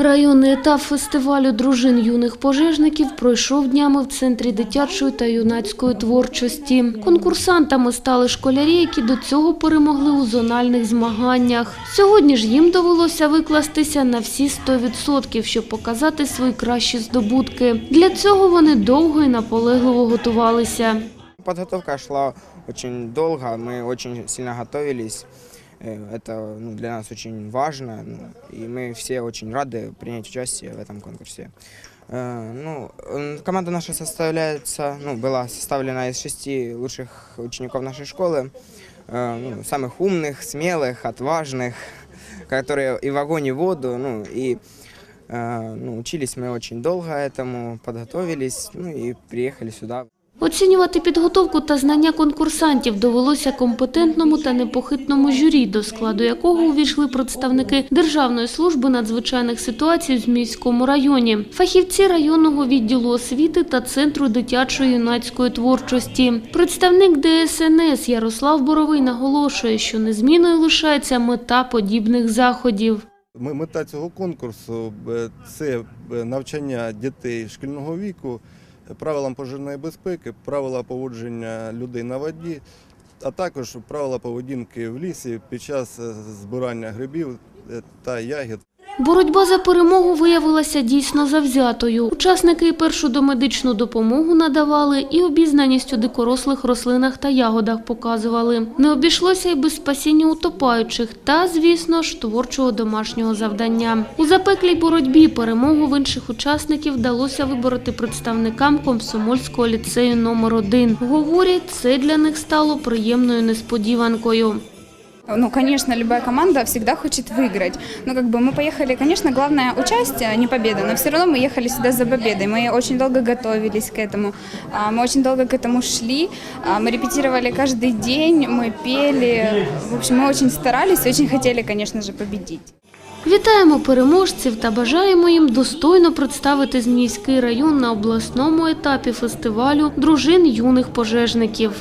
Районний етап фестивалю дружин юних пожежників пройшов днями в центрі дитячої та юнацької творчості. Конкурсантами стали школярі, які до цього перемогли у зональних змаганнях. Сьогодні ж їм довелося викластися на всі 100%, щоб показати свої кращі здобутки. Для цього вони довго і наполегливо готувалися. Подготовка шла очень долго, мы очень сильно готовились. Э, Это ну, для нас очень важно, ну, и мы все очень рады принять участие в этом конкурсе. Э, Ну, команда наша составляется, ну, была составлена из шести лучших учеников нашей школы, э, ну, самых умных, смелых, отважных, которые и в огонь, и в воду, ну, и ну, учились мы очень долго этому, подготовились, ну, и приехали сюда. Оцінювати підготовку та знання конкурсантів довелося компетентному та непохитному журі, до складу якого увійшли представники Державної служби надзвичайних ситуацій у Зміївському районі, фахівці районного відділу освіти та Центру дитячої юнацької творчості. Представник ДСНС Ярослав Боровий наголошує, що незмінною лишається мета подібних заходів. Мета цього конкурсу е, це е, навчання дітей шкільного віку правилам пожежної безпеки, правила поводження людей на воді, а також правила поведінки в лісі під час е, збирання грибів е, та ягід. Боротьба за перемогу виявилася дійсно завзятою. Учасники і першу домедичну допомогу надавали, і обізнаністю дикорослих рослинах та ягодах показували. Не обійшлося й без спасіння утопаючих та, звісно ж, творчого домашнього завдання. У запеклій боротьбі перемогу в інших учасників вдалося вибороти представникам комсомольського ліцею номер 1 Говорять, це для них стало приємною несподіванкою. Ну, конечно, любая команда всегда хочет выиграть. Но как бы мы поехали, конечно, главное участие, а не победа. Но все равно мы ехали сюда за победой. Мы очень долго готовились к этому. А, Мы очень долго к этому шли. А, Мы репетировали каждый день, мы пели. В общем, мы очень старались и очень хотели, конечно же, победить. Вітаємо переможців та бажаємо їм достойно представити Зміївський район на обласному етапі фестивалю дружин юних пожежників.